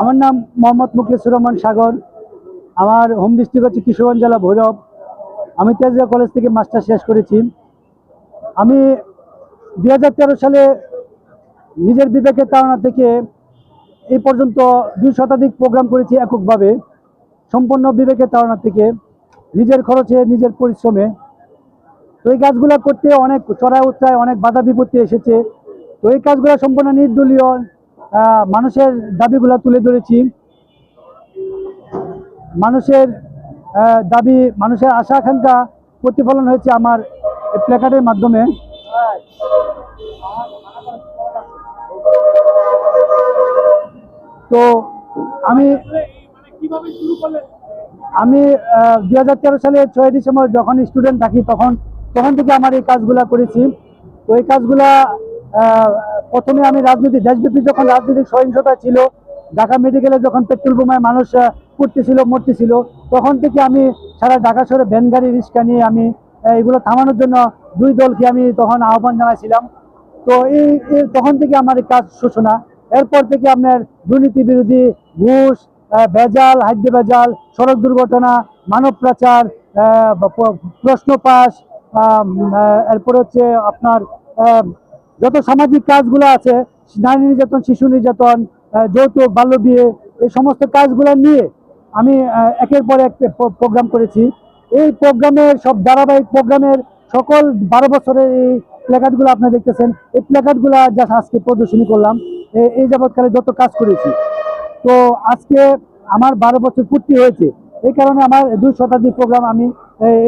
আমার নাম মোহাম্মদ মুখলেসুর রহমান সাগর। আমার হোম ডিস্ট্রিক্ট হচ্ছে কিশোরগঞ্জ জেলা ভৈরব। আমি তেজগাঁও কলেজ থেকে মাস্টার শেষ করেছি। আমি দু হাজার তেরো সালে নিজের বিবেকের তাড়না থেকে এই পর্যন্ত দুই শতাধিক প্রোগ্রাম করেছি এককভাবে। সম্পূর্ণ বিবেকের তাড়না থেকে, নিজের খরচে, নিজের পরিশ্রমে। তো এই কাজগুলো করতে অনেক চড়াই উত্তরায় অনেক বাধা বিপত্তি এসেছে। তো এই কাজগুলো সম্পূর্ণ নির্দলীয় মানুষের দাবিগুলো তুলে ধরেছি। মানুষের দাবি, মানুষের আশা, আকাঙ্ক্ষা প্রতিফলন হয়েছে আমার প্ল্যাকার্ডের মাধ্যমে। তো আমি আমি দুই হাজার তেরো সালে ছয় ডিসেম্বর যখন স্টুডেন্ট থাকি তখন তখন থেকে আমার এই কাজগুলা করেছি। তো এই কাজগুলা প্রথমে আমি রাজনীতি, দেশব্যাপী যখন রাজনৈতিক সহিংসতা ছিল, ঢাকা মেডিকেলে যখন পেট্রোল বোমায় মানুষ পুড়তেছিল, মরতেছিল, তখন থেকে আমি সারা ঢাকা শহরে ভ্যান গাড়ি, রিক্সা নিয়ে আমি এগুলো থামানোর জন্য দুই দলকে আমি তখন আহ্বান জানাইছিলাম। তো এই তখন থেকে আমার কাজ সূচনা। এরপর থেকে আপনার দুর্নীতি বিরোধী, ঘুষ ভেজাল হাদ্য ভেজাল, সড়ক দুর্ঘটনা, মানব পাচার প্রশ্ন পাস এরপর হচ্ছে আপনার যত সামাজিক কাজগুলো আছে, নারী নির্যাতন, শিশু নির্যাতন যৌতুক বাল্য বিয়ে এই সমস্ত কাজগুলো নিয়ে আমি একের পর এক প্রোগ্রাম করেছি। এই প্রোগ্রামের সব ধারাবাহিক প্রোগ্রামের সকল বারো বছরের এই প্ল্যাকার্ডগুলো আপনি দেখতেছেন। এই প্ল্যাকার্ডগুলো যা আজকে প্রদর্শনী করলাম। এই যাবৎকালে যত কাজ করেছি। তো আজকে আমার বারো বছর পূর্তি হয়েছে। এই কারণে আমার দুই শতাধিক প্রোগ্রাম আমি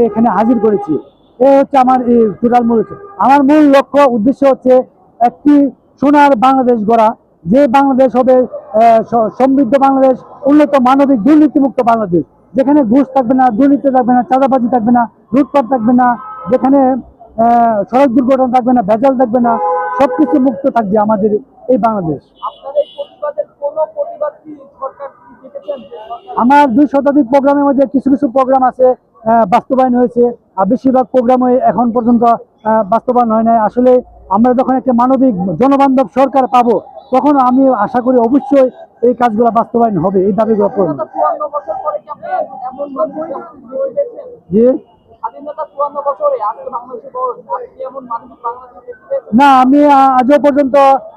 এখানে হাজির করেছি। এই হচ্ছে আমার এই টোটাল মূল আমার মূল লক্ষ্য, উদ্দেশ্য হচ্ছে একটি সোনার বাংলাদেশ গড়া। যে বাংলাদেশ হবে সমৃদ্ধ বাংলাদেশ, উন্নত মানবিক দুর্নীতিমুক্ত বাংলাদেশ। যেখানে ঘুষ থাকবে না, দুর্নীতি থাকবে না, চাঁদাবাজি থাকবে না, লুটপাট থাকবে না, যেখানে সড়ক দুর্ঘটনা থাকবে না, ভেজাল থাকবে না, সবকিছু মুক্ত থাকবে আমাদের এই বাংলাদেশ। আমার দুই শতাধিক প্রোগ্রামের মধ্যে কিছু কিছু প্রোগ্রাম আছে বাস্তবায়ন হয়েছে। বেশিরভাগ প্রোগ্রামে এখন পর্যন্ত বাস্তবায়ন হয় নাই। আসলে আমরা যখন একটা মানবিক জনবান্ধব সরকার পাবো তখন আমি আশা করি অবশ্যই এই কাজগুলো বাস্তবায়ন হবে এই দাবিগুলো করব। পেয়েছেন? না আমি আজও পর্যন্ত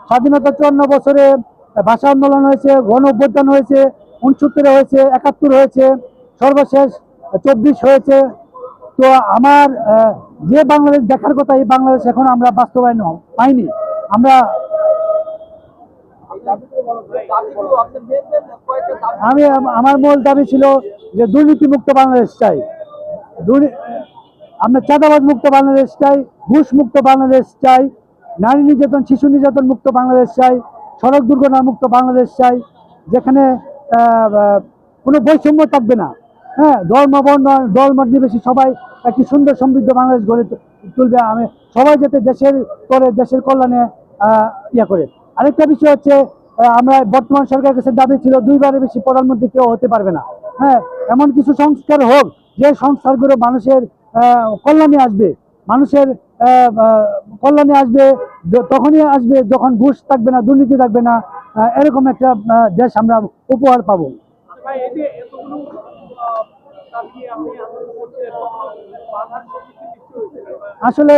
স্বাধীনতা চুয়ান্ন বছরে ভাষা আন্দোলন হয়েছে গণ অভ্যুত্থান হয়েছে উনসত্তরে হয়েছে একাত্তর হয়েছে সর্বশেষ চব্বিশ হয়েছে তো আমার যে বাংলাদেশ দেখার কথা, এই বাংলাদেশ এখন আমরা বাস্তবায়ন পাইনি। আমরা আমি, আমার মূল দাবি ছিল যে দুর্নীতিমুক্ত বাংলাদেশ চাই। আমরা চাঁদাবাজ মুক্ত বাংলাদেশ চাই, ঘুষ মুক্ত বাংলাদেশ চাই, নারী নির্যাতন, শিশু নির্যাতন মুক্ত বাংলাদেশ চাই, সড়ক দুর্ঘটনা মুক্ত বাংলাদেশ চাই, যেখানে কোনো বৈষম্য থাকবে না। হ্যাঁ ধর্ম বর্ণ দল নির্বিশেষে সবাই একটি সুন্দর সমৃদ্ধ বাংলাদেশ গড়ে তুলবে। আমি সবাই যাতে দেশের করে, দেশের কল্যাণে ইয়া করে। আরেকটা বিষয় হচ্ছে আমরা বর্তমান সরকারের কাছে দাবি ছিল, দুইবারের বেশি প্রধানমন্ত্রী কেউ হতে পারবে না। হ্যাঁ এমন কিছু সংস্কার হোক, যে সংস্কারগুলো মানুষের কল্যাণে আসবে, মানুষের কল্যাণে আসবে তখনই আসবে যখন ঘুষ থাকবে না, দুর্নীতি থাকবে না এরকম একটা দেশ আমরা উপহার পাবো। আসলে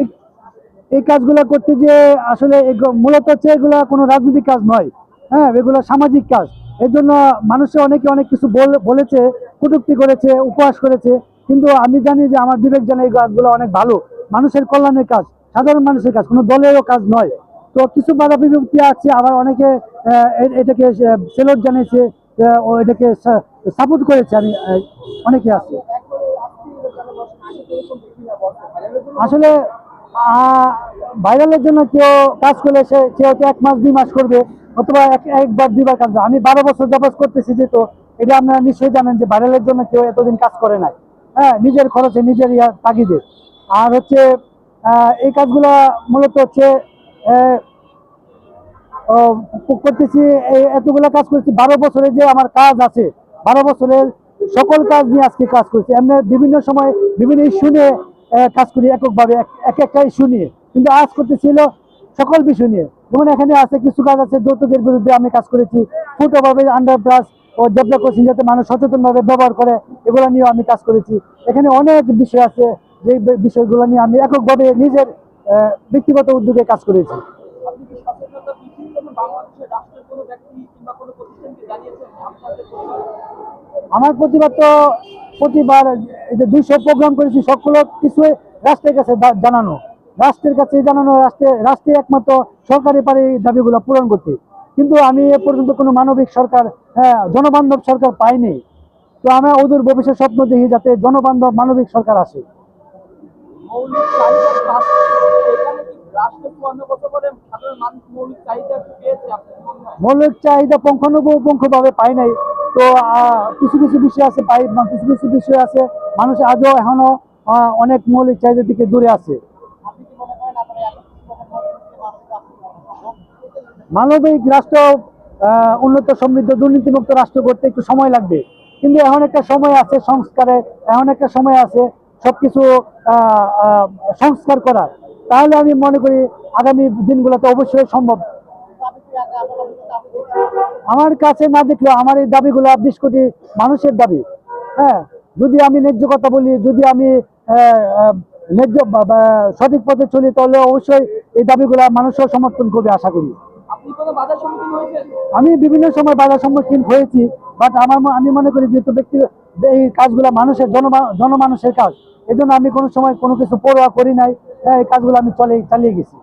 এই- কাজগুলো করতে যে আসলে মূলত হচ্ছে এগুলো কোনো রাজনৈতিক কাজ নয়। হ্যাঁ এগুলো সামাজিক কাজ। এর জন্য মানুষে অনেকে অনেক কিছু বলেছে, কটূক্তি করেছে, উপহাস করেছে। কিন্তু আমি জানি যে আমার বিবেক জানে এই কাজগুলো অনেক ভালো। মানুষের কল্যাণের কাজ, সাধারণ মানুষের কাজ, কোনো দলেরও কাজ নয়। তো কিছু বাধা বিভক্তি আছে, আবার অনেকে এটাকে সেলট জানিয়েছে এটাকে সাপোর্ট করেছে, আমি অনেকে আছে। আসলে ভাইরালের জন্য কেউ কাজ করলে সে হয়তো এক মাস, দুই মাস করবে, অথবা এক- একবার, দুইবার কাজ আমি বারো বছর যাবত করতেছি যে তো এটা আপনারা নিশ্চয়ই জানেন যে ভাইরালের জন্য কেউ এতদিন কাজ করে নাই। হ্যাঁ নিজের খরচে, নিজের ইয়া, তাগিদে। আর হচ্ছে এই কাজগুলা মূলত হচ্ছে করতেছি এতগুলো কাজ করছি, বারো বছরে যে আমার কাজ আছে, বারো বছরের সকল কাজ নিয়ে আজকে কাজ করছি। এমনি বিভিন্ন সময় বিভিন্ন ইস্যু নিয়ে কাজ করি এককভাবে, এক- এক একটা ইস্যু নিয়ে। কিন্তু আজ করতেছিল সকল বিষয় নিয়ে। যেমন এখানে আছে কিছু কাজ আছে, যৌতুকের বিরুদ্ধে আমি কাজ করেছি ফুট ওভারব্রিজ আন্ডার প্লাস ও জেবলা ক্রসিং যাতে মানুষ সচেতনভাবে ব্যবহার করে, এগুলো নিয়েও আমি কাজ করেছি। এখানে অনেক বিষয় আছে, যে বিষয়গুলো নিয়ে আমি এককভাবে নিজের ব্যক্তিগত উদ্যোগে কাজ করেছি আপনি কি সচেতনতা বৃদ্ধির জন্য বাংলাদেশের রাষ্ট্রের কোনো ব্যক্তি কিংবা কোনো প্রতিষ্ঠানকে জানিয়েছেন আপনাদের প্রতিবাদ? আমার প্রতিবাদ তো প্রতিবার এই যে দুইশো প্রোগ্রাম করেছি সবগুলো কিছু রাষ্ট্রের কাছে জানানো। রাষ্ট্রের কাছে জানানো রাষ্ট্রে রাষ্ট্রে একমাত্র সরকারি পারে এই দাবিগুলো পূরণ করতে। কিন্তু আমি এ পর্যন্ত কোনো মানবিক সরকার হ্যাঁ জনবান্ধব সরকার পাইনি। তো আমরা ওদের ভবিষ্যৎ স্বপ্ন দেখি যাতে জনবান্ধব মানবিক সরকার আসে। মৌলিক চাহিদা মৌলিক চাহিদা পুঙ্খানুপুঙ্খভাবে পাই নাই। তো কিছু কিছু বিষয় আছে, পাই কিছু কিছু বিষয় আছে। মানুষ আজও এখনও অনেক মৌলিক চাহিদার দিকে দূরে আছে। মনে মানবিক রাষ্ট্র উন্নত সমৃদ্ধ, দুর্নীতিমুক্ত রাষ্ট্র করতে একটু সময় লাগবে। কিন্তু এখন একটা সময় আছে, সংস্কারে এখন একটা সময় আছে, সবকিছু সংস্কার করার। তাহলে আমি মনে করি আগামী দিনগুলোতে অবশ্যই সম্ভব। আমার কাছে না দেখলেও আমার এই দাবিগুলো বিশ কোটি মানুষের দাবি। হ্যাঁ যদি আমি ন্যায্য কথা বলি যদি আমি ন্যায্য সঠিক পথে চলি তাহলে অবশ্যই এই দাবিগুলো মানুষও সমর্থন করবে আশা করি। আমি বিভিন্ন সময় বাধার সম্মুখীন হয়েছি বাট আমার আমি মনে করি যেহেতু ব্যক্তি এই কাজগুলো মানুষের জনমা- জনমানুষের কাজ এই জন্য আমি কোনো সময় কোনো কিছু পরোয়া করি নাই। হ্যাঁ, এই কাজগুলো আমি চলে চালিয়ে গেছি।